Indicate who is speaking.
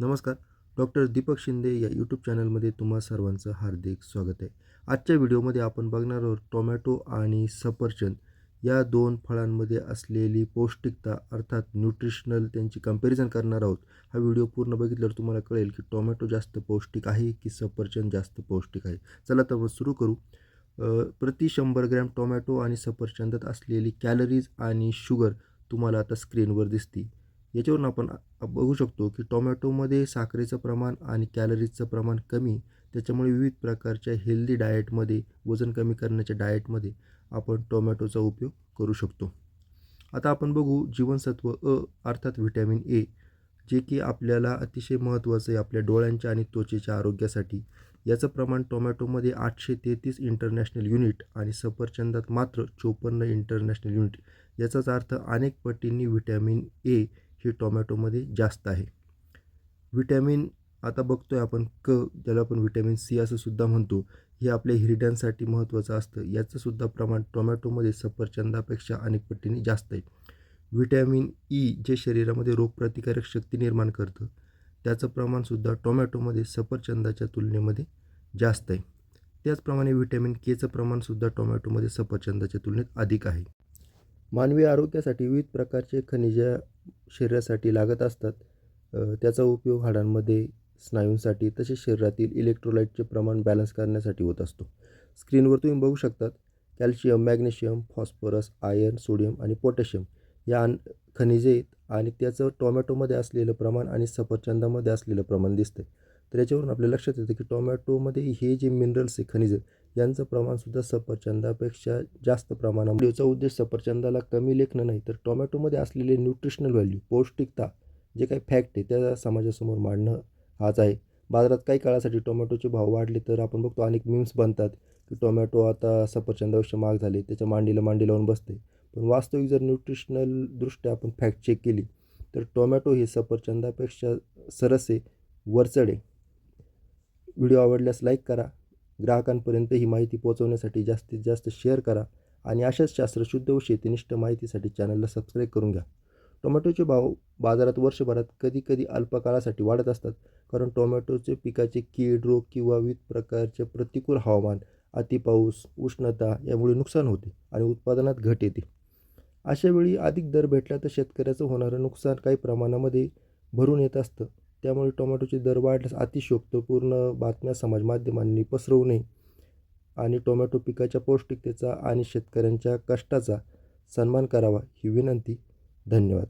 Speaker 1: नमस्कार. डॉक्टर दीपक शिंदे या यूट्यूब चॅनलमध्ये तुम्हा सर्वांचं हार्दिक स्वागत आहे. आजच्या व्हिडिओमध्ये आपण बघणार आहोत टोमॅटो आणि सफरचंद या दोन फळांमध्ये असलेली पौष्टिकता अर्थात न्यूट्रिशनल त्यांची कंपॅरिझन करणार आहोत. हा व्हिडिओ पूर्ण बघितल्यावर तुम्हाला कळेल की टोमॅटो जास्त पौष्टिक आहे की सफरचंद जास्त पौष्टिक आहे. चला तर मग सुरू करू. प्रति शंभर ग्रॅम टोमॅटो आणि सफरचंदात असलेली कॅलरीज आणि शुगर तुम्हाला आता स्क्रीनवर दिसती याच्यावरून आपण बघू शकतो की टोमॅटोमध्ये साखरेचं प्रमाण आणि कॅलरीजचं प्रमाण कमी त्याच्यामुळे विविध प्रकारच्या हेल्दी डाएटमध्ये वजन कमी करण्याच्या डाएटमध्ये आपण टोमॅटोचा उपयोग करू शकतो. आता आपण बघू जीवनसत्व अ अर्थात व्हिटॅमिन ए जे की आपल्याला अतिशय महत्त्वाचं आहे आपल्या डोळ्यांच्या आणि त्वचेच्या आरोग्यासाठी. याचं प्रमाण टोमॅटोमध्ये आठशे तेहतीस इंटरनॅशनल युनिट आणि सफरचंदात मात्र चोपन्न इंटरनॅशनल युनिट. याचाच अर्थ अनेक पटींनी व्हिटॅमिन ए ही टोमॅटोमध्ये जास्त आहे. व्हिटॅमिन आता बघतो आहे आपण क ज्याला आपण व्हिटॅमिन सी असं सुद्धा म्हणतो हे आपल्या हिरड्यांसाठी महत्त्वाचं असतं. याचंसुद्धा प्रमाण टोमॅटोमध्ये सफरचंदापेक्षा अनेक पटीने जास्त आहे. व्हिटॅमिन ई जे शरीरामध्ये रोगप्रतिकारक शक्ती निर्माण करतं त्याचं प्रमाणसुद्धा टोमॅटोमध्ये सफरचंदाच्या तुलनेमध्ये जास्त आहे. त्याचप्रमाणे व्हिटॅमिन केचं प्रमाणसुद्धा टोमॅटोमध्ये सफरचंदाच्या तुलनेत अधिक आहे. मानवी आरोग्यासाठी विविध प्रकारचे खनिजे शरीरासाठी लागत असतात. त्याचा उपयोग हाडांमध्ये स्नायूंसाठी तसेच शरीरातील इलेक्ट्रोलाईटचे प्रमाण बॅलन्स करण्यासाठी होत असतो. स्क्रीनवर तुम्ही बघू शकतात calcium magnesium phosphorus iron sodium आणि पोटॅशियम या अन खनिजे आहेत आणि त्याचं टोमॅटोमध्ये असलेलं प्रमाण आणि सफरचंदामध्ये असलेलं प्रमाण दिसतं तर याच्यावरून आपल्या लक्षात येतं की टोमॅटोमध्ये हे जे मिनरल्स आहे खनिजं यांचं प्रमाणसुद्धा सफरचंदापेक्षा जास्त प्रमाणामध्ये याचा उद्देश सफरचंदाला कमी लेखणं नाही तर टोमॅटोमध्ये असलेले न्यूट्रिशनल व्हॅल्यू पौष्टिकता जे काही फॅक्ट आहे त्या समाजासमोर मांडणं हाच आहे. बाजारात काही काळासाठी टोमॅटोचे भाव वाढले तर आपण बघतो अनेक मीम्स बनतात की टोमॅटो आता सफरचंदापेक्षा महाग झाले त्याच्या मांडीला मांडी लावून बसते. पण वास्तविक जर न्यूट्रिशनल दृष्ट्या आपण फॅक्ट चेक केली तर टोमॅटो हे सफरचंदापेक्षा सरस आहे. व्हिडिओ आवडल्यास लाईक करा ग्राहकांपर्यंत ही माहिती पोहोचवण्यासाठी जास्तीत जास्त शेअर करा आणि अशाच शास्त्रशुद्ध व शेतीनिष्ठ माहितीसाठी चॅनलला सबस्क्राईब करून घ्या. टोमॅटोचे भाव बाजारात वर्षभरात कधी कधी अल्पकाळासाठी वाढत असतात कारण टोमॅटोचे पिकाचे कीड रोग किंवा विविध प्रकारचे प्रतिकूल हवामान अतिपाऊस उष्णता यामुळे नुकसान होते आणि उत्पादनात घट येते. अशावेळी अधिक दर भेटला तर शेतकऱ्याचं होणारं नुकसान काही प्रमाणामध्ये भरून येत असतं. त्यामुळे टोमॅटोचे दर वाढल्यास अतिशयोक्तपूर्ण बातम्या समाजमाध्यमांनी पसरवू नये आणि टोमॅटो पिकाच्या पौष्टिकतेचा आणि शेतकऱ्यांच्या कष्टाचा सन्मान करावा ही विनंती. धन्यवाद.